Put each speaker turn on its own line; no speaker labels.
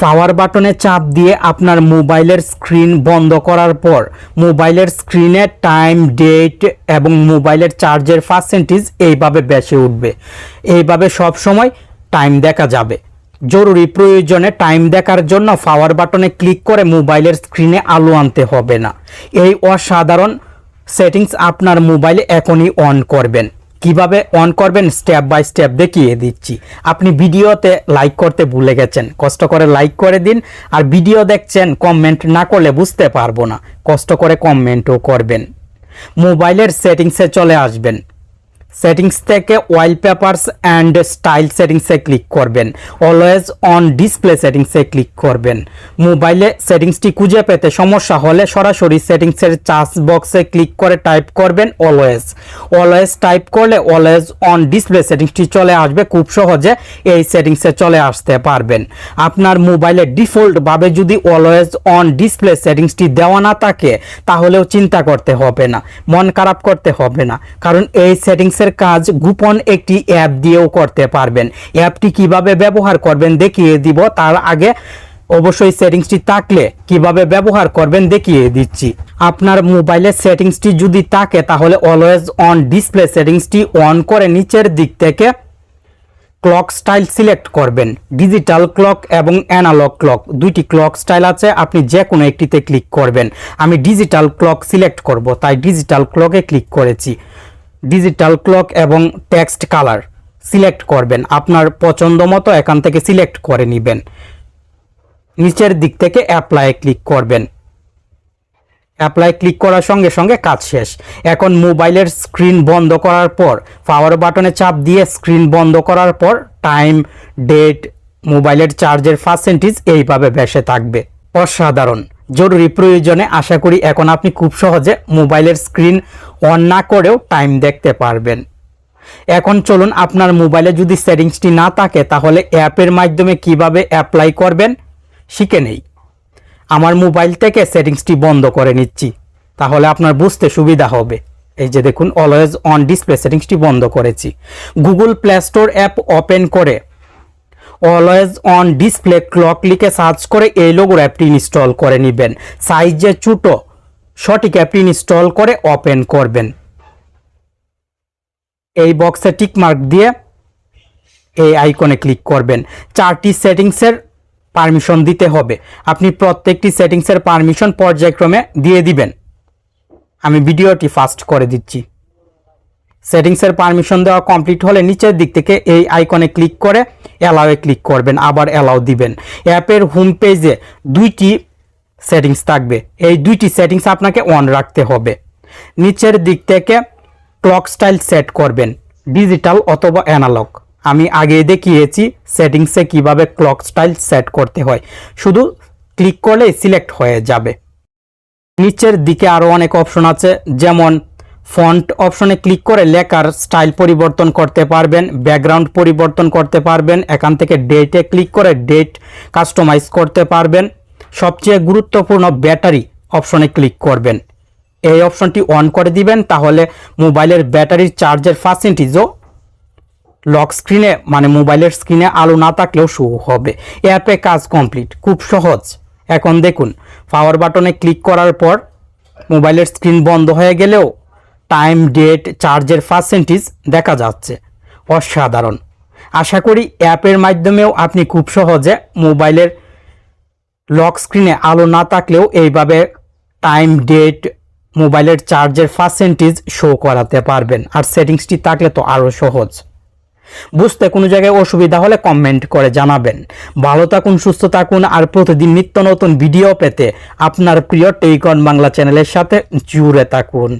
পাওয়ার বাটনে চাপ দিয়ে আপনার মোবাইলের স্ক্রিন বন্ধ করার পর মোবাইলের স্ক্রিনে টাইম, ডেট এবং মোবাইলের চার্জের পার্সেন্টেজ এইভাবে বেশি উঠবে। এইভাবে সব সময় টাইম দেখা যাবে। জরুরি প্রয়োজনে টাইম দেখার জন্য পাওয়ার বাটনে ক্লিক করে মোবাইলের স্ক্রিনে আলো আনতে হবে না। এই অসাধারণ সেটিংস আপনার মোবাইলে এখনই অন করবেন। কীভাবে অন করবেন স্টেপ বাই স্টেপ দেখিয়ে দিচ্ছি। আপনি ভিডিওতে লাইক করতে ভুলে গেছেন, কষ্ট করে লাইক করে দিন, আর ভিডিও দেখছেন কমেন্ট না করলে বুঝতে পারব না, কষ্ট করে কমেন্টও করবেন। মোবাইলের সেটিংসে চলে আসবেন। সেটিংস থেকে ওয়ালপেপারস অ্যান্ড স্টাইল সেটিংসে ক্লিক করবেন। অলওয়েজ অন ডিসপ্লে সেটিংসে ক্লিক করবেন। মোবাইলে সেটিংসটি খুঁজে পেতে সমস্যা হলে সরাসরি সেটিংসের চার্জ বক্সে ক্লিক করে টাইপ করবেন অলওয়েজ অলওয়েজ টাইপ করলে অলওয়েজ অন ডিসপ্লে সেটিংসটি চলে আসবে, খুব সহজে এই সেটিংসে চলে আসতে পারবেন। আপনার মোবাইলে ডিফল্টভাবে যদি অলওয়েজ অন ডিসপ্লে সেটিংসটি দেওয়া না থাকে, তাহলেও চিন্তা করতে হবে না, মন খারাপ করতে হবে না। কারণ এই সেটিংসের কাজ গোপন একটি অ্যাপ দিয়েও করতে পারবেন। অ্যাপটি কীভাবে ব্যবহার করবেন দেখিয়ে দিব, তার আগে অবশ্যই সেটিংসটি থাকলে কীভাবে ব্যবহার করবেন দেখিয়ে দিচ্ছি। আপনার মোবাইলের সেটিংসটি যদি থাকে, তাহলে অলওয়েজ অন ডিসপ্লে সেটিংসটি অন করে নিচের দিক থেকে ক্লক স্টাইল সিলেক্ট করবেন। ডিজিটাল ক্লক এবং অ্যানালগ ক্লক দুইটি ক্লক স্টাইল আছে, আপনি যে কোনো একটিতে ক্লিক করবেন। আমি ডিজিটাল ক্লক সিলেক্ট করব, তাই ডিজিটাল ক্লকে ক্লিক করেছি। ডিজিটাল ক্লক এবং টেক্সট কালার সিলেক্ট করবেন। আপনার পছন্দ মতো এখান থেকে সিলেক্ট করে নেবেন। নিচের দিক থেকে অ্যাপ্লাই ক্লিক করবেন। অ্যাপ্লাই ক্লিক করার সঙ্গে সঙ্গে কাজ শেষ। এখন মোবাইলের স্ক্রিন বন্ধ করার পর পাওয়ার বাটনে চাপ দিয়ে স্ক্রিন বন্ধ করার পর টাইম ডেট মোবাইলের চার্জের পার্সেন্টেজ এইভাবে বেসে থাকবে। অসাধারণ। জরুরি প্রয়োজনে আশা করি এখন আপনি খুব সহজে মোবাইলের স্ক্রিন অন না করেও টাইম দেখতে পারবেন। এখন চলুন আপনার মোবাইলে যদি সেটিংসটি না থাকে তাহলে অ্যাপের মাধ্যমে কীভাবে অ্যাপ্লাই করবেন শিখে নেই। আমার মোবাইল থেকে সেটিংসটি বন্ধ করে নিচ্ছি, তাহলে আপনার বুঝতে সুবিধা হবে। এই যে দেখুন অলওয়েজ অন ডিসপ্লে সেটিংসটি বন্ধ করেছি। Google Play Store app open করে অলওয়েজ অন ডিসপ্লে ক্লক লিখে সার্চ করে এই লোগোর অ্যাপটি ইনস্টল করে নেবেন। সাইজে ছোটো, সঠিক অ্যাপটি ইনস্টল করে ওপেন করবেন। এই বক্সে টিক মার্ক দিয়ে এই আইকনে ক্লিক করবেন। চারটি সেটিংসের পারমিশন দিতে হবে। আপনি প্রত্যেকটি সেটিংসের পারমিশন পর্যায়ক্রমে দিয়ে দিবেন। আমি ভিডিওটি ফাস্ট করে দিচ্ছি। সেটিংসের পারমিশন দেওয়া কমপ্লিট হলে নিচের দিক থেকে এই আইকনে ক্লিক করে অ্যালাউয়ে ক্লিক করবেন, আবার অ্যালাউ দিবেন। অ্যাপের হোম পেজে দুইটি সেটিংস থাকবে। এই দুইটি সেটিংস আপনাকে অন রাখতে হবে। নিচের দিক থেকে ক্লক স্টাইল সেট করবেন, ডিজিটাল অথবা অ্যানালগ। আমি আগে দেখিয়েছি সেটিংসে কীভাবে ক্লক স্টাইল সেট করতে হয়। শুধু ক্লিক করলে সিলেক্ট হয়ে যাবে। নিচের দিকে আরও অনেক অপশন আছে, যেমন ফন্ট অপশনে ক্লিক করে লেখার স্টাইল পরিবর্তন করতে পারবেন, ব্যাকগ্রাউন্ড পরিবর্তন করতে পারবেন, এখান থেকে ডেটে ক্লিক করে ডেট কাস্টমাইজ করতে পারবেন। সবচেয়ে গুরুত্বপূর্ণ ব্যাটারি অপশনে ক্লিক করবেন। এই অপশনটি অন করে দিবেন, তাহলে মোবাইলের ব্যাটারির চার্জের পার্সেন্টেজও লক স্ক্রিনে মানে মোবাইলের স্ক্রিনে আলো না থাকলেও শো হবে। অ্যাপে কাজ কমপ্লিট খুব সহজ। এখন দেখুন পাওয়ার বাটনে ক্লিক করার পর মোবাইলের স্ক্রিন বন্ধ হয়ে গেলেও টাইম ডেট, চার্জের পার্সেন্টেজ দেখা যাচ্ছে। অসাধারণ। আশা করি অ্যাপের মাধ্যমেও আপনি খুব সহজে মোবাইলের লক স্ক্রিনে আলো না থাকলেও এইভাবে টাইম ডেট মোবাইলের চার্জের পার্সেন্টেজ শো করাতে পারবেন। আর সেটিংসটি থাকলে তো আরও সহজ। বুঝতে কোনো জায়গায় অসুবিধা হলে কমেন্ট করে জানাবেন। ভালো থাকুন, সুস্থ থাকুন, আর প্রতিদিন নিত্য নতুন ভিডিও পেতে আপনার প্রিয় টেইকন বাংলা চ্যানেলের সাথে জুড়ে থাকুন।